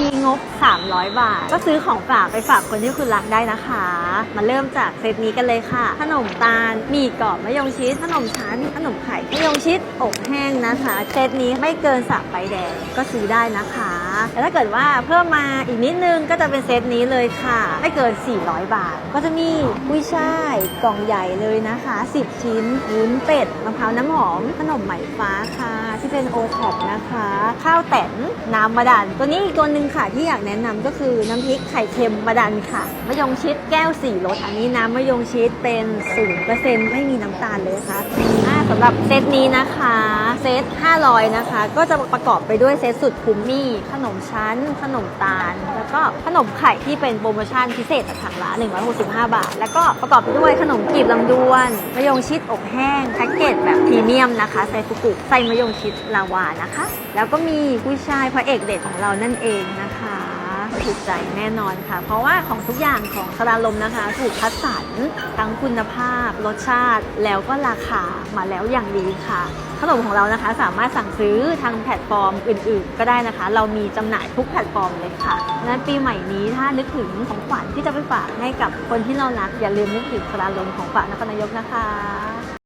มีงบ 300 บาท ก็ซื้อของฝากไปฝากคนที่คุณรักได้นะคะ มาเริ่มจากเซตนี้กันเลยค่ะ ขนมตาลหมีกรอบมะยงชิดขนมชั้นขนมไข่มะยงชิดอบแห้งนะคะ เซตนี้ไม่เกินสับใบแดงก็ซื้อได้นะคะแต่ถ้าเกิดว่าเพิ่มมาอีกนิดนึงก็จะเป็นเซตนี้เลยค่ะ ไม่เกิน 400 บาท ก็จะมีกุ้ยช่ายกล่องใหญ่เลยนะคะ 10 ชิ้นวุ้นเป็ดมะพร้าวน้ำหอมขนมไหมฟ้าค่ะ ที่เป็นโอท็อปนะคะ ข้าวแตนน้ำมะดัน ตัวนี้อีกตัวหนึ่งค่ะที่อยากแนะนำก็คือน้ำพริกไข่เค็มมะดันค่ะมะยงชิดแก้วสี่รสอันนี้น้ำมะยงชิดเป็นศูนเปอร์เซ็นไม่มีน้ำตาลเลยค่ะอ่าสำหรับเซตนี้นะคะ เซต500 นะคะ ก็จะประกอบไปด้วยเซตสุดคุ้มมี่ ขนมชั้น ขนมตาล แล้วก็ขนมไข่ที่เป็นโปรโมชั่นพิเศษจากทางร้าน165 บาท แล้วก็ประกอบไปด้วยขนมกลีบลำดวนมะยงชิดอบแห้งแพ็กเกจแบบพรีเมียมนะคะไซฟุกุไส้มะยงชิดลาวานะคะ แล้วก็มีกุ้ยช่ายพระเอกเด็ดของเรานั่นเองนะคะ ถูกใจแน่นอนค่ะ เพราะว่าของทุกอย่างของสราลมนะคะ ถูกคัดสรรทั้งคุณภาพ รสชาติ แล้วก็ราคามาแล้วอย่างดีค่ะขนมของเรานะคะสามารถสั่งซื้อทางแพลตฟอร์มอื่น ๆ ก็ได้นะคะ เรามีจำหน่ายทุกแพลตฟอร์มเลยค่ะและปีใหม่นี้ถ้านึกถึงของขวัญที่จะไปฝากให้กับคนที่เรารัก อย่าลืมนึกถึงสราลมของฝากนครนายกนะคะ